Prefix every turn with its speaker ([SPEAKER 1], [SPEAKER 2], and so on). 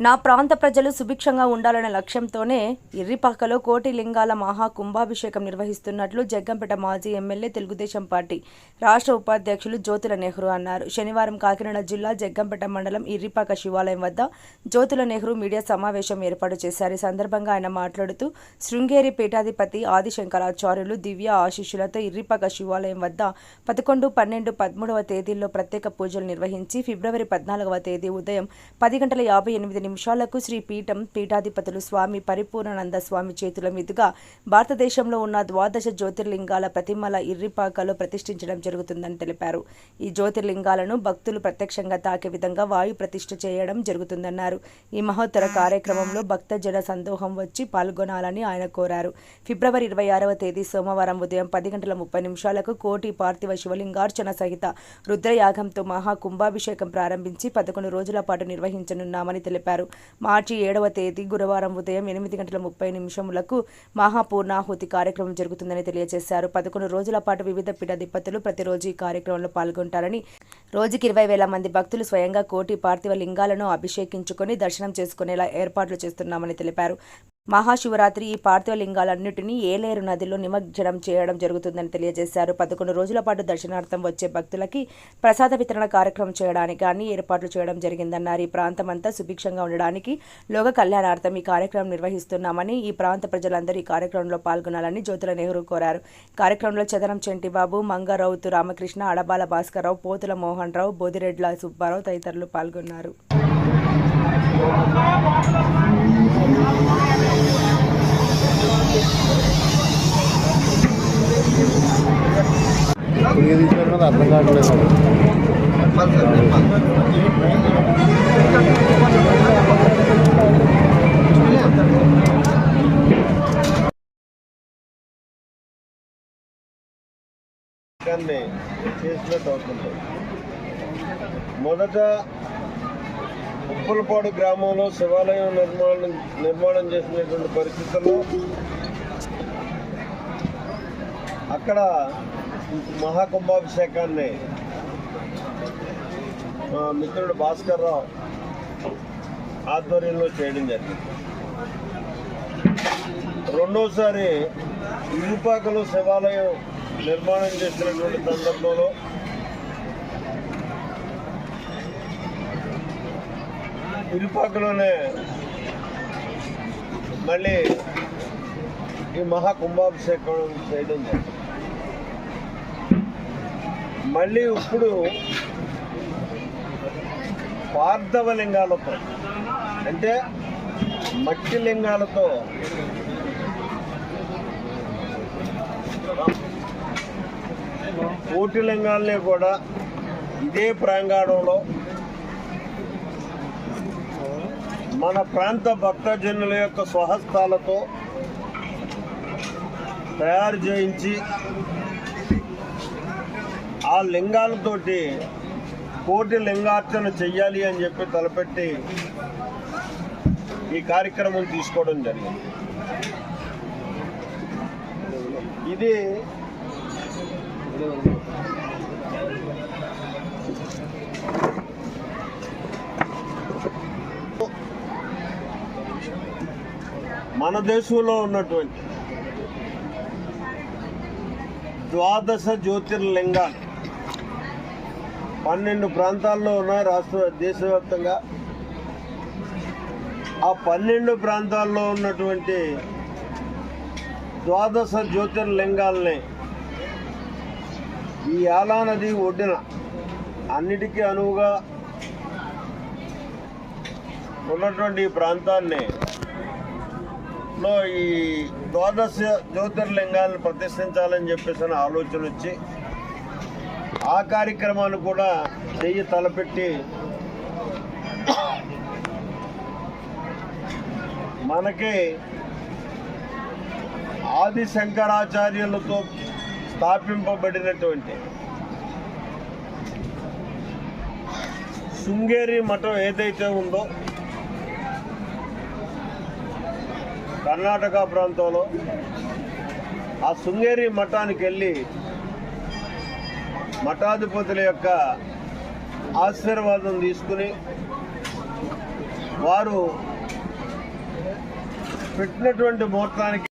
[SPEAKER 1] నా ప్రాంత ప్రజలు సుభిక్షంగా ఉండాలనే లక్ష్యంతోనే ఇర్రిపాకలో కోటి లింగాల మహా కుంభాభిషేకం నిర్వహిస్తున్నట్లు జగ్గంపేట మాజీ ఎమ్మెల్యే తెలుగుదేశం పార్టీ రాష్ట్ర ఉపాధ్యక్షులు జ్యోతుల నెహ్రూ అన్నారు. శనివారం కాకినాడ జిల్లా జగ్గంపేట మండలం ఇర్రిపాక శివాలయం వద్ద జ్యోతుల నెహ్రూ మీడియా సమావేశం ఏర్పాటు చేశారు. ఈ సందర్భంగా ఆయన మాట్లాడుతూ శృంగేరి పీఠాధిపతి ఆదిశంకరాచార్యులు దివ్య ఆశీస్సులతో ఇర్రిపాక శివాలయం వద్ద పదకొండు పన్నెండు పదమూడవ తేదీల్లో ప్రత్యేక పూజలు నిర్వహించి ఫిబ్రవరి పద్నాలుగవ తేదీ ఉదయం పది గంటల యాభై ఎనిమిది నిమిషాలకు శ్రీ పీఠం పీఠాధిపతులు స్వామి పరిపూర్ణానంద స్వామి చేతుల మీదుగా భారతదేశంలో ఉన్న ద్వాదశ జ్యోతిర్లింగాల ప్రతిమల ఇర్రిపాకలో ప్రతిష్ఠించడం జరుగుతుందని తెలిపారు. ఈ జ్యోతిర్లింగాలను భక్తులు ప్రత్యక్షంగా తాకే విధంగా వాయు ప్రతిష్ఠ చేయడం జరుగుతుందన్నారు. ఈ మహోత్తర కార్యక్రమంలో భక్తజన సందోహం వచ్చి పాల్గొనాలని ఆయన కోరారు. ఫిబ్రవరి ఇరవై ఆరవ తేదీ సోమవారం ఉదయం పది గంటల ముప్పై నిమిషాలకు కోటి పార్థివ శివలింగార్చన సహిత రుద్రయాగంతో మహా కుంభాభిషేకం ప్రారంభించి పదకొండు రోజుల పాటు నిర్వహించనున్నామని తెలిపారు. మార్చి ఏడవ తేదీ గురువారం ఉదయం ఎనిమిది గంటల ముప్పై నిమిషములకు మహాపూర్ణాహుతి కార్యక్రమం జరుగుతుందని తెలియజేశారు. పదకొండు రోజుల పాటు వివిధ పీఠాధిపతులు ప్రతిరోజు ఈ కార్యక్రమంలో పాల్గొంటారని రోజుకి ఇరవై వేల మంది భక్తులు స్వయంగా కోటి పార్థివ లింగాలను అభిషేకించుకొని దర్శనం చేసుకునేలా ఏర్పాట్లు చేస్తున్నామని తెలిపారు. మహాశివరాత్రి ఈ పార్థివ లింగాలన్నింటినీ ఏలేరు నదిలో నిమజ్జనం చేయడం జరుగుతుందని తెలియజేశారు. పదకొండు రోజుల పాటు దర్శనార్థం వచ్చే భక్తులకి ప్రసాద వితరణ కార్యక్రమం చేయడానికి అన్ని ఏర్పాట్లు చేయడం జరిగిందన్నారు. ఈ ప్రాంతం అంతా సుభిక్షంగా ఉండడానికి లోక కళ్యాణార్థం ఈ కార్యక్రమం నిర్వహిస్తున్నామని ఈ ప్రాంత ప్రజలందరూ ఈ కార్యక్రమంలో పాల్గొనాలని జ్యోతుల నెహ్రూ కోరారు. కార్యక్రమంలో చదరం చెంటిబాబు మంగారావుతు రామకృష్ణ అడబాల భాస్కర్రావు పోతుల మోహన్ రావు బోదిరెడ్ల సుబ్బారావు తదితరులు పాల్గొన్నారు.
[SPEAKER 2] ఇప్పుడు ఏది ఇచ్చారు అర్థం కావట్లేదు
[SPEAKER 3] దాన్ని చేసినట్టు అవుతుంది మొదట ఉప్పులపాడు గ్రామంలో శివాలయం నిర్మాణం నిర్మాణం చేసినటువంటి పరిస్థితుల్లో అక్కడ మహాకుంభాభిషేకాన్ని మా మిత్రుడు భాస్కర్ రావు ఆధ్వర్యంలో చేయడం జరిగింది. రెండోసారి ఇరుపాకలో శివాలయం నిర్మాణం చేసినటువంటి సందర్భంలో ఇరుపాకలోనే మళ్ళీ ఈ మహాకుంభాభిషేకం చేయడం జరిగింది. మళ్ళీ ఇప్పుడు పార్థవ లింగాలతో అంటే మట్టి లింగాలతో కోటి లింగాల్ని కూడా ఇదే ప్రాంగణంలో మన ప్రాంత భక్తజనుల యొక్క స్వహస్తాలతో తయారు చేయించి ఆ లింగాలతోటి కోటి లింగార్చన చెయ్యాలి అని చెప్పి తలపెట్టి ఈ కార్యక్రమం తీసుకోవడం జరిగింది. ఇది మన దేశంలో ఉన్నటువంటి ద్వాదశ జ్యోతిర్లింగాలు పన్నెండు ప్రాంతాల్లో ఉన్నాయి రాష్ట్ర దేశవ్యాప్తంగా. ఆ పన్నెండు ప్రాంతాల్లో ఉన్నటువంటి ద్వాదశ జ్యోతిర్లింగాల్ని ఈ యాలా నది ఒడ్డున అన్నిటికీ అనువుగా ఉన్నటువంటి ఈ ప్రాంతాన్ని లో ఈ ద్వాదశ జ్యోతిర్లింగాలను ప్రతిష్ఠించాలని చెప్పేసి ఆలోచన వచ్చి ఆ కార్యక్రమాన్ని కూడా చెయ్యి తలపెట్టి మనకి ఆది శంకరాచార్యులతో స్థాపింపబడినటువంటి శృంగేరి మఠం ఏదైతే ఉందో కర్ణాటక ప్రాంతంలో ఆ శృంగేరి మఠానికి వెళ్ళి మఠాధిపతుల యొక్క ఆశీర్వాదం తీసుకుని వారు పెట్టినటువంటి ముహూర్తానికి